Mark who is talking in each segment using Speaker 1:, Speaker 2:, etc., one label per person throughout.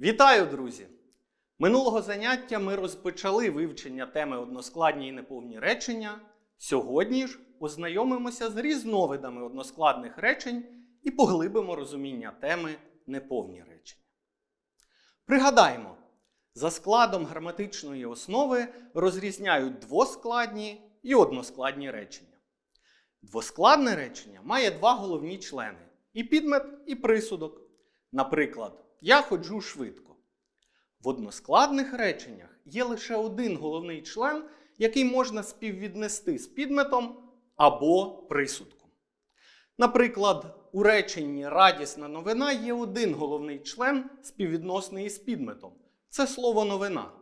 Speaker 1: Вітаю, друзі! Минулого заняття ми розпочали вивчення теми односкладні і неповні речення. Сьогодні ж ознайомимося з різновидами односкладних речень і поглибимо розуміння теми неповні речення. Пригадаємо, за складом граматичної основи розрізняють двоскладні і односкладні речення. Двоскладне речення має два головні члени і підмет, і присудок. Наприклад, я ходжу швидко. В односкладних реченнях є лише один головний член, який можна співвіднести з підметом або присудком. Наприклад, у реченні радісна новина є один головний член, співвідносний із підметом це слово новина.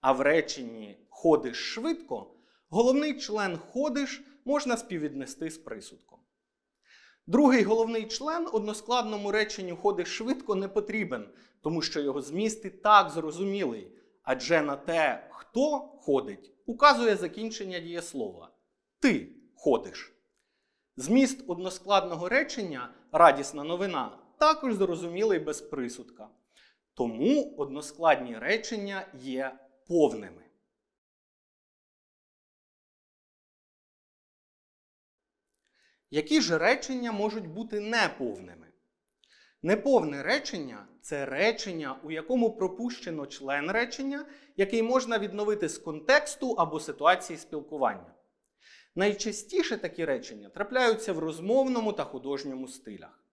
Speaker 1: А в реченні ходиш швидко головний член ходиш можна співвіднести з присудком. Другий головний член односкладному реченню ходиш швидко не потрібен, тому що його зміст і так зрозумілий. Адже на те, хто ходить, указує закінчення дієслова. Ти ходиш. Зміст односкладного речення радісна новина також зрозумілий без присудка. Тому односкладні речення є повними. Які ж речення можуть бути неповними? Неповне речення це речення, у якому пропущено член речення, який можна відновити з контексту або ситуації спілкування. Найчастіше такі речення трапляються в розмовному та художньому стилях.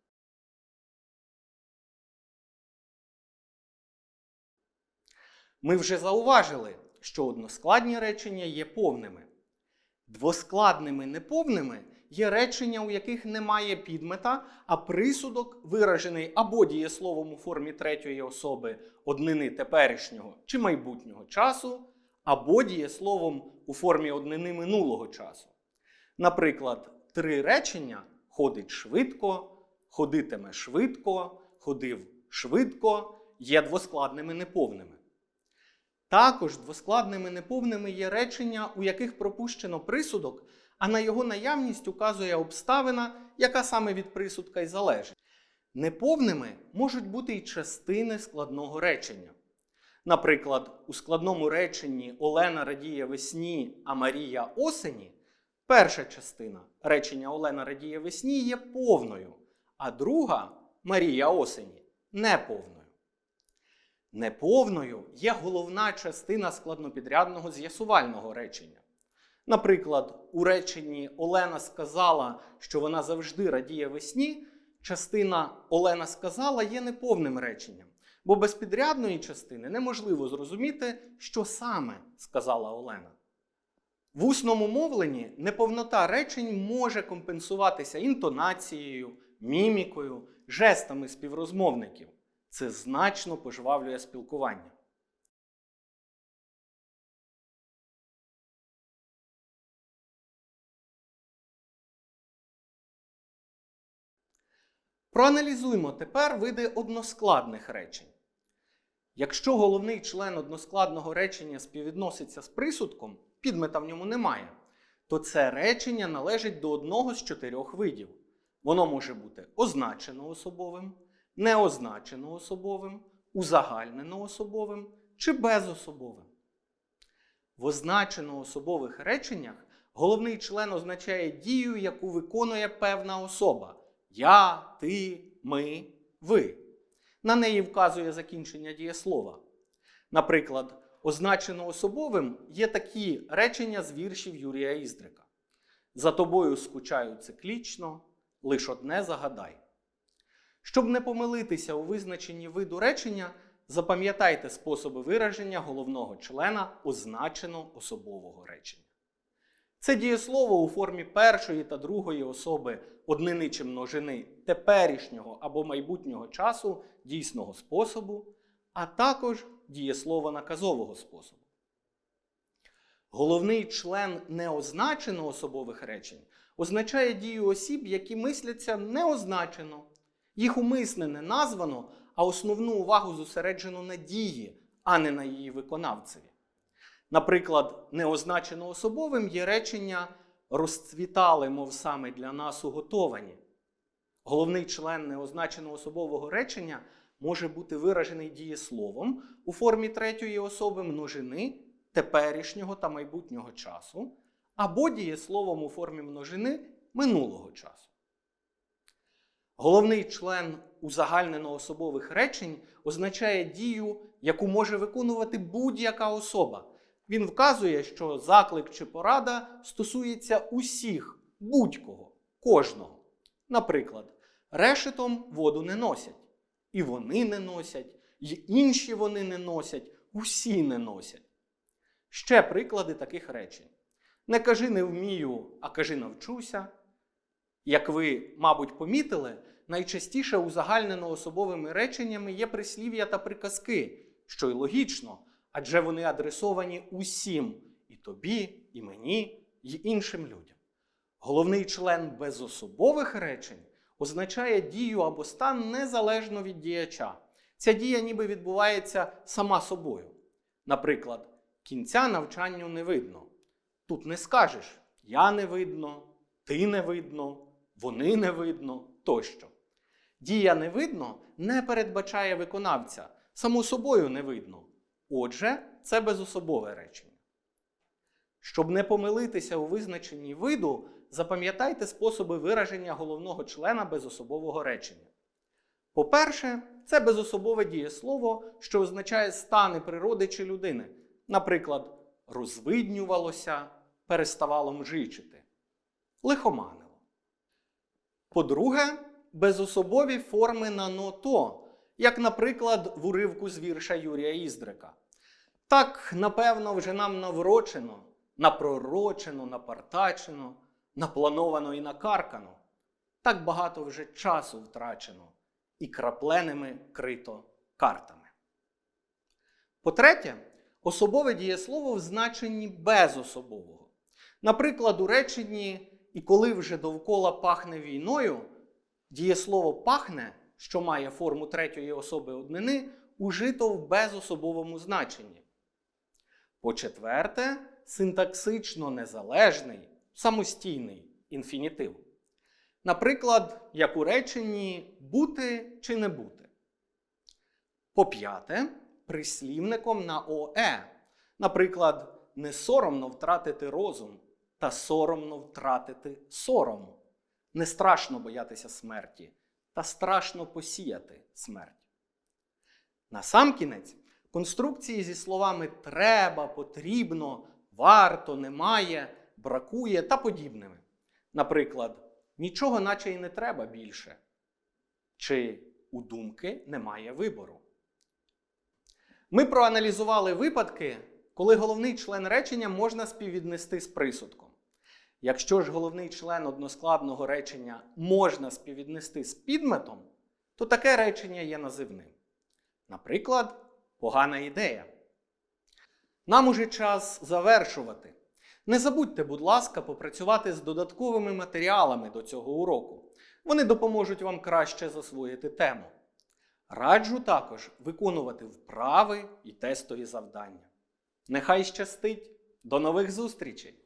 Speaker 1: Ми вже зауважили, що односкладні речення є повними. Двоскладними неповними є речення, у яких немає підмета, а присудок виражений або дієсловом у формі третьої особи однини теперішнього чи майбутнього часу, або дієсловом у формі однини минулого часу. Наприклад, три речення ходить швидко, ходитиме швидко, ходив швидко є двоскладними неповними. Також двоскладними неповними є речення, у яких пропущено присудок, а на його наявність указує обставина, яка саме від присудка й залежить. Неповними можуть бути й частини складного речення. Наприклад, у складному реченні Олена радіє весні, а Марія осені перша частина речення Олена радіє весні є повною, а друга Марія осені неповною. Неповною є головна частина складнопідрядного з'ясувального речення. Наприклад, у реченні Олена сказала, що вона завжди радіє весні, частина Олена сказала є неповним реченням, бо без підрядної частини неможливо зрозуміти, що саме сказала Олена. В усному мовленні неповнота речень може компенсуватися інтонацією, мімікою, жестами співрозмовників. Це значно пожвавлює спілкування. Проаналізуймо тепер види односкладних речень. Якщо головний член односкладного речення співвідноситься з присудком, підмета в ньому немає, то це речення належить до одного з чотирьох видів. Воно може бути означено особовим, неозначено особовим, узагальнено особовим чи безособовим. В означено особових реченнях головний член означає дію, яку виконує певна особа я, ти, ми, ви. На неї вказує закінчення дієслова. Наприклад, означено особовим є такі речення з віршів Юрія Іздрика. За тобою скучаю циклічно, лиш одне загадай. Щоб не помилитися у визначенні виду речення, запам'ятайте способи вираження головного члена означено особового речення. Це дієслово у формі першої та другої особи однини чи множини теперішнього або майбутнього часу дійсного способу, а також дієслово наказового способу. Головний член неозначено особових речень означає дію осіб, які мисляться неозначено. Їх умисне не названо, а основну увагу зосереджено на дії, а не на її виконавцеві. Наприклад, неозначено особовим є речення розцвітали, мов саме для нас уготовані. Головний член неозначеного особового речення може бути виражений дієсловом у формі третьої особи множини теперішнього та майбутнього часу, або дієсловом у формі множини минулого часу. Головний член узагальнено-особових речень означає дію, яку може виконувати будь-яка особа. Він вказує, що заклик чи порада стосується усіх, будь-кого, кожного. Наприклад, решетом воду не носять. І вони не носять, і інші вони не носять, усі не носять. Ще приклади таких речень. Не кажи не вмію, а кажи навчуся. Як ви, мабуть, помітили, найчастіше узагальнено особовими реченнями є прислів'я та приказки, що й логічно, адже вони адресовані усім і тобі, і мені, і іншим людям. Головний член безособових речень означає дію або стан незалежно від діяча. Ця дія ніби відбувається сама собою. Наприклад, кінця навчанню не видно. Тут не скажеш я не видно, ти не видно, вони не видно тощо. Дія не видно не передбачає виконавця, само собою не видно. Отже, це безособове речення. Щоб не помилитися у визначенні виду, запам'ятайте способи вираження головного члена безособового речення. По-перше, це безособове дієслово, що означає стани природи чи людини. Наприклад, розвиднювалося, переставало мжичити, лихоманило. По-друге, безособові форми на ното, як, наприклад, в уривку з вірша Юрія Іздрика. Так, напевно, вже нам наврочено, напророчено, напартачено, наплановано і накаркано. Так багато вже часу втрачено і крапленими крито картами. По-третє, особове дієслово в значенні безособового. Наприклад, у реченні і коли вже довкола пахне війною, дієслово пахне, що має форму третьої особи однини, ужито в безособовому значенні. По-четверте, синтаксично незалежний, самостійний інфінітив. Наприклад, як у реченні бути чи не бути. По-п'яте, прислівником на ОЕ. Наприклад, не соромно втратити розум, та соромно втратити сором. Не страшно боятися смерті, та страшно посіяти смерть. Насамкінець, конструкції зі словами треба, потрібно, варто, немає, бракує та подібними. Наприклад, нічого наче й не треба більше. Чи у думки немає вибору. Ми проаналізували випадки, коли головний член речення можна співвіднести з присудком. Якщо ж головний член односкладного речення можна співвіднести з підметом, то таке речення є називним. Наприклад, погана ідея. Нам уже час завершувати. Не забудьте, будь ласка, попрацювати з додатковими матеріалами до цього уроку. Вони допоможуть вам краще засвоїти тему. Раджу також виконувати вправи і тестові завдання. Нехай щастить! До нових зустрічей!